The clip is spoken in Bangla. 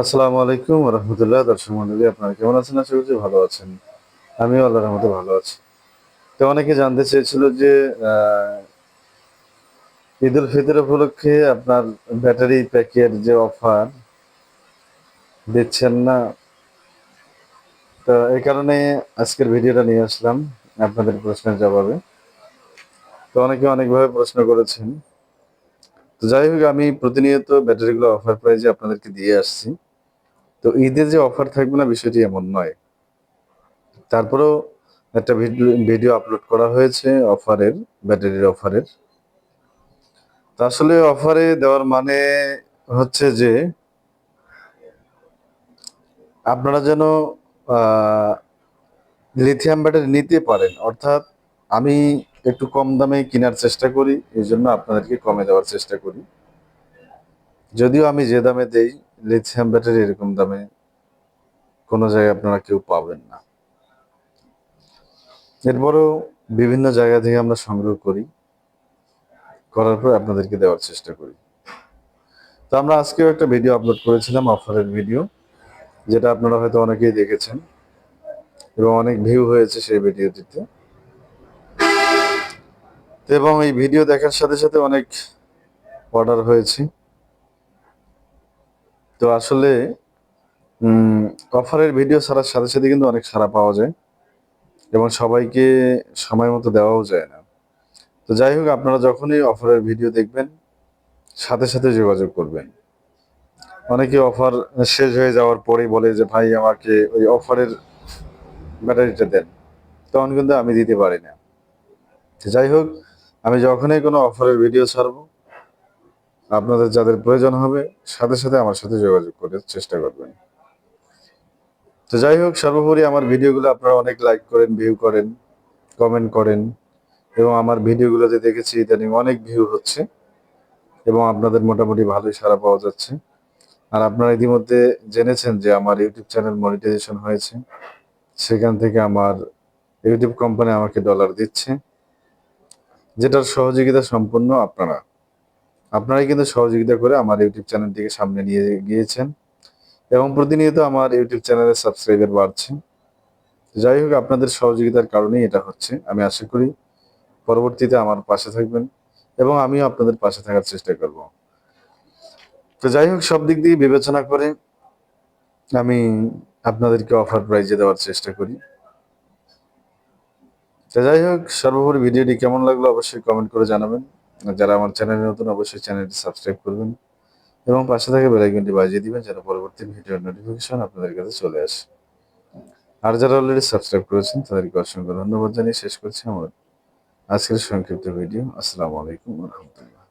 আসসালামু আলাইকুম রহমতুল্লাহ। দর্শক মন্ডলী, আপনারা কেমন আছেন? আশা করছি ভালো আছেন। আমিও আল্লাহর রহমতে ভালো আছি। তো অনেকে জানতে চেয়েছিল যে ঈদ উল ফিতর উপলক্ষে আপনার ব্যাটারি প্যাকের যে অফার দিচ্ছেন না, তো এই কারণে আজকের ভিডিওটা নিয়ে আসলাম আপনাদের প্রশ্নের জবাবে। তো অনেকে অনেকভাবে প্রশ্ন করেছেন। তো যাই হোক, আমি প্রতিনিয়ত ব্যাটারিগুলো অফার প্রাইজে আপনাদেরকে দিয়ে আসছি। তো ঈদের যে অফার থাকবে না, বিষয়টি এমন নয়। তারপরেও একটা ভিডিও ভিডিও আপলোড করা হয়েছে অফারের ব্যাটারির অফারের তো আসলে অফারে দেওয়ার মানে হচ্ছে যে, আপনারা যেন লিথিয়াম ব্যাটারি নিতে পারেন। অর্থাৎ আমি একটু কম দামে কেনার চেষ্টা করি, এই জন্য আপনাদেরকে কমে দেওয়ার চেষ্টা করি। যদিও আমি যে দামে দেই লিথিয়াম ব্যাটারি এরকম দামে কোনো জায়গায় আপনারা কেউ পাবেন না। এরপরেও বিভিন্ন জায়গা থেকে আমরা সংগ্রহ করি। করার পর আপনাদেরকে দেওয়ার চেষ্টা করি। তো আমরা আজকেও একটা ভিডিও আপলোড করেছিলাম, অফারের ভিডিও যেটা আপনারা হয়তো অনেকেই দেখেছেন এবং অনেক ভিউ হয়েছে সেই ভিডিওটিতে এবং এই ভিডিও দেখার সাথে সাথে অনেক অর্ডার হয়েছে। তো আসলে অফারের ভিডিও ছাড়ার সাথে সাথে কিন্তু অনেক সারা পাওয়া যায় এবং সবাইকে সময় মতো দেওয়াও যায় না। তো যাই হোক, আপনারা যখনই অফারের ভিডিও দেখবেন, সাথে সাথে যোগাযোগ করবেন। অনেকে অফার শেষ হয়ে যাওয়ার পরেই বলে যে, ভাই, আমাকে ওই অফারের ব্যাটারিটা দেন। তখন কিন্তু আমি দিতে পারি না। যাই হোক, আমি যখনই কোনো অফারের ভিডিও ছাড়বো আপনাদের যাদের প্রয়োজন হবে, সাথে সাথে আমার সাথে যোগাযোগ করার চেষ্টা করবেন। তো যাই হোক, সর্বোপরি আমার ভিডিওগুলো আপনারা অনেক লাইক করেন ভিউ করেন কমেন্ট করেন, এবং আমার ভিডিওগুলো যে দেখেছি ইদানিং অনেক ভিউ হচ্ছে, এবং আপনাদের মোটামুটি ভালোই সাড়া পাওয়া যাচ্ছে। আর আপনারা ইতিমধ্যে জেনেছেন যে আমার ইউটিউব চ্যানেল মনিটাইজেশন হয়েছে। সেখান থেকে আমার ইউটিউব কোম্পানি আমাকে ডলার দিচ্ছে, যেটার সহযোগিতা সম্পূর্ণ আপনারা। আপনারাই কিন্তু সহযোগিতা করে আমার ইউটিউব চ্যানেলটিকে সামনে নিয়ে গিয়েছেন এবং প্রতিনিয়ত আমার ইউটিউব চ্যানেলের সাবস্ক্রাইবার বাড়ছে। যাই হোক, আপনাদের সহযোগিতার কারণেই এটা হচ্ছে। আমি আশা করি পরবর্তীতে আমার পাশে থাকবেন এবং আমিও আপনাদের পাশে থাকার চেষ্টা করব। তো যাই হোক, সব দিক দিয়ে বিবেচনা করে আমি আপনাদেরকে অফার প্রাইজে দেওয়ার চেষ্টা করি। তো যাই হোক, সর্বোপরি ভিডিওটি কেমন লাগল অবশ্যই কমেন্ট করে জানাবেন। যারা আমার চ্যানেলে নতুন, অবশ্যই চ্যানেলটি সাবস্ক্রাইব করবেন এবং পাশে থাকে বেলাইকনটি বাজিয়ে দিবেন যেন পরবর্তী ভিডিওর নোটিফিকেশন আপনাদের কাছে চলে আসে। আর যারা অলরেডি সাবস্ক্রাইব করেছেন, তাদেরকে অসংখ্য ধন্যবাদ জানিয়ে শেষ করছি আমার আজকের সংক্ষিপ্ত ভিডিও আসসালামু আলাইকুম রহমতুল্লাহ।